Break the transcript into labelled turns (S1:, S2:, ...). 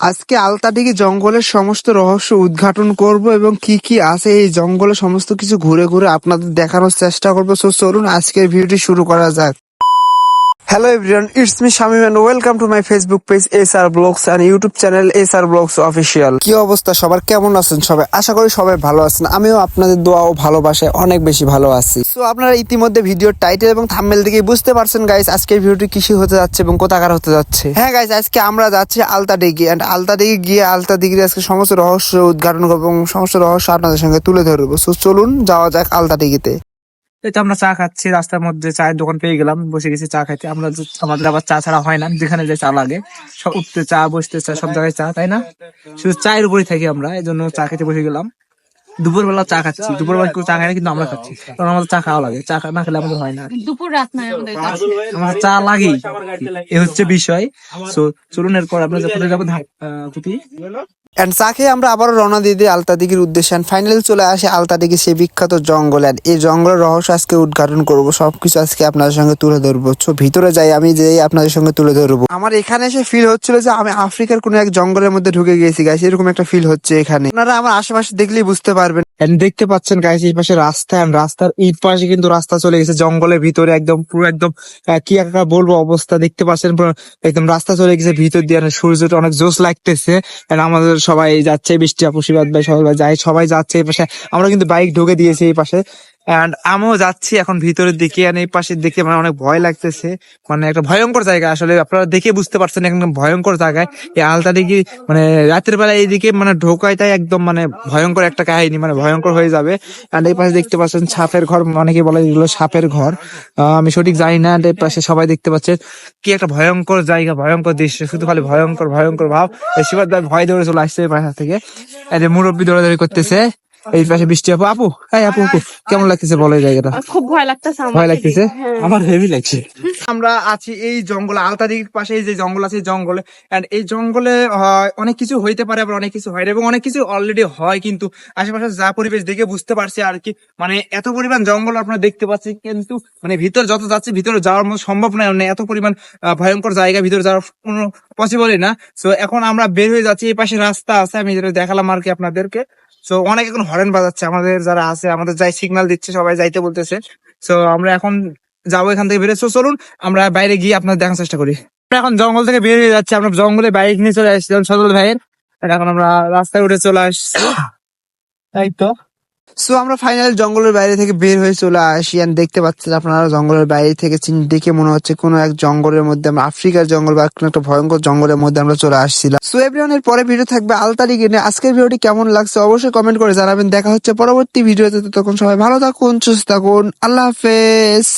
S1: আজকে আলতাডিগি জঙ্গলের সমস্ত রহস্য উদ্ঘাটন করব এবং কি কি আছে এই জঙ্গলে সমস্ত কিছু ঘুরে ঘুরে আপনাদের দেখানোর চেষ্টা করব। চলুন আজকের ভিডিওটি শুরু করা যাক। Hello everyone it's me Shamim and welcome to my Facebook page S R vlogs and YouTube channel S R vlogs official কি অবস্থা? সবার কেমন আছেন সবাই? আশা করি সবাই ভালো আছেন। আমিও আপনাদের দোয়া ও ভালোবাসায় অনেক বেশি ভালো আছি। সো আপনারা ইতিমধ্যে ভিডিওর টাইটেল এবং থাম্বনেল দেখে বুঝতে পারছেন গাইস আজকের ভিডিওটি কিসি হতে যাচ্ছে এবং কোথাকার হতে যাচ্ছে। হ্যাঁ গাইস আজকে আমরা যাচ্ছি আলতা ডিগি এন্ড আলতা ডিগি গিয়ে আলতা ডিগির আজকে সমস্ত রহস্য উদ্ঘাটন করব এবং সমস্ত রহস্য আপনাদের সঙ্গে তুলে ধরবো। সো চলুন, যাওয়া যাক আলতা ডিগিতে
S2: এই তো আমরা চা খাচ্ছি, রাস্তার মধ্যে চায়ের দোকান পেয়ে গেলাম, বসে গেছি চা খাইতে। আমরা আমাদের আবার চা ছাড়া হয় না, যেখানে যে চা লাগে। সব উঠতে চা, বসতে চা, সব জায়গায় চা, তাই না? শুধু চায়ের উপরেই থাকি আমরা এই জন্য চা খেতে বসে গেলাম। দুপুর বেলা চা খাচ্ছি। দুপুর বেলা কেউ চা খায় না কিন্তু আমরা খাচ্ছি। কারণ আমাদের চা খাওয়া লাগে। চা না খেলে আমাদের হয় না।
S3: দুপুর রাত নয় আমাদের
S2: চা লাগেই। এ হচ্ছে বিষয়। তো চলুন এরপর আমরা যখন যাব
S1: চা খেয়ে আমরা আবারও রওনা দিয়ে দিই আলতা দিঘির উদ্দেশ্যে। ফাইনালি চলে আসে আলতা দিঘি সেই বিখ্যাত জঙ্গল। এন্ড এই জঙ্গলের রহস্য আজকে উদ্ঘাটন করব। সবকিছু আজকে আপনাদের সঙ্গে তুলে ধরবো। সো ভিতরে যাই আমি যেই আপনাদের সঙ্গে তুলে ধরবো। আমার এখানে এসে ফিল হচ্ছিল যে আমি আফ্রিকার কোনো এক জঙ্গলের মধ্যে ঢুকে গিয়েছি গাইস এরকম একটা ফিল হচ্ছে এখানে। আপনারা আমার আশেপাশে দেখলেই বুঝতে পারবেন। এন্ড দেখতে পাচ্ছেন গাইস এই পাশে রাস্তা এন্ড রাস্তার এই পাশে কিন্তু রাস্তা চলে গেছে, জঙ্গলের ভিতরে একদম পুরো একদম কি একটা বলব অবস্থা, দেখতে পাচ্ছেন একদম রাস্তা চলে গেছে, ভিতর দিয়ে সূর্যটা অনেক জোশ লাগতেছে এন্ড আমাদের সবাই যাচ্ছে, বৃষ্টি আপুশিবাদ ভাই, সবাই যাই, সবাই যাচ্ছে এই পাশে। আমরা কিন্তু বাইক ঢুকে দিয়েছি এই পাশে। এন্ড আমিও যাচ্ছি এখন ভিতরের দিকে and এই পাশের দিকে মানে অনেক ভয় লাগতেছে। মানে একটা ভয়ঙ্কর জায়গা। আসলে আপনারা দেখে বুঝতে পারছেন একদম ভয়ঙ্কর জায়গায়। এই আলতা দিকে মানে রাতের বেলা এইদিকে মানে ঢোকাইটাই একদম মানে ভয়ঙ্কর একটা কাহিনী মানে ভয়ঙ্কর হয়ে যাবে। And এই পাশে দেখতে পাচ্ছেন সাপের ঘর, অনেকে বলে এগুলো সাপের ঘর। আমি সঠিক জানি না। এই পাশে সবাই দেখতে পাচ্ছেন কি একটা ভয়ঙ্কর জায়গা, ভয়ঙ্কর দৃশ্য। শুধু খালি ভয়ঙ্কর ভয়ঙ্কর ভাব। শিবাদ ভয় ধরে চলে আসছে এই পাশা থেকে। মুরব্বী দৌড়াদৌড়ি করতেছে। এই পাশে বৃষ্টি আপু আপু হ্যাঁ আপু আপু কেমন লাগতেছে বলো এই জায়গাটা?
S3: খুব ভয় লাগতেছে
S1: ভয় লাগতেছে?
S3: হ্যাঁ।
S2: আমার হেভি লাগছে।
S1: আমরা আছি এই জঙ্গলে আলতাদির পাশে এই যে জঙ্গল আছে জঙ্গলে। এন্ড এই জঙ্গলে অনেক কিছু হইতে পারে আবার অনেক কিছু হয় না এবং অনেক কিছু অলরেডি হয় কিন্তু আশেপাশে যা পরিবেশ দেখে বুঝতে পারছি আর কি। মানে এত পরিমাণ জঙ্গল আপনারা দেখতে পাচ্ছি কিন্তু মানে ভিতর যত যাচ্ছে ভিতরে যাওয়ার মতো সম্ভব নয় মানে এত পরিমাণ ভয়ঙ্কর জায়গা ভিতরে যাওয়ার কোনো পসিবলই না। সো এখন আমরা বের হয়ে যাচ্ছি এই পাশে রাস্তা আছে আমি যেটা দেখালাম আর কি আপনাদেরকে। সো অনেক এখন হরেন বাজাচ্ছে, আমাদের যারা আছে, আমাদের যাই সিগনাল দিচ্ছে, সবাই যাইতে বলতেছে। সো আমরা এখন যাব এখান থেকে বেরোচ্ছ চলুন, আমরা বাইরে গিয়ে আপনার দেখার চেষ্টা করি। আমরা এখন জঙ্গল থেকে বের হয়ে যাচ্ছি, আমরা জঙ্গলে বাইক নিয়ে চলে আসছিলাম সজল ভাইয়ের। এখন আমরা রাস্তায় উঠে চলে আসছি। তাই তো। সো আমরা ফাইনাল জঙ্গলের বাইরে থেকে বের হয়ে চলে আসি অ্যান্ড দেখতে পাচ্ছেন আপনারা জঙ্গলের বাইরে থেকে দেখে মনে হচ্ছে কোনো এক জঙ্গলের মধ্যে আমরা, আফ্রিকার জঙ্গল বা কোনো একটা ভয়ঙ্কর জঙ্গলের মধ্যে আমরা চলে আসছিলাম। সো এভরিওয়ান এর পরে ভিডিও থাকবে আলতারি কিনে আজকের ভিডিওটি কেমন লাগছে অবশ্যই কমেন্ট করে জানাবেন। দেখা হচ্ছে পরবর্তী ভিডিওতে তখন সবাই ভালো থাকুন, সুস্থ থাকুন। আল্লাহ হাফেজ।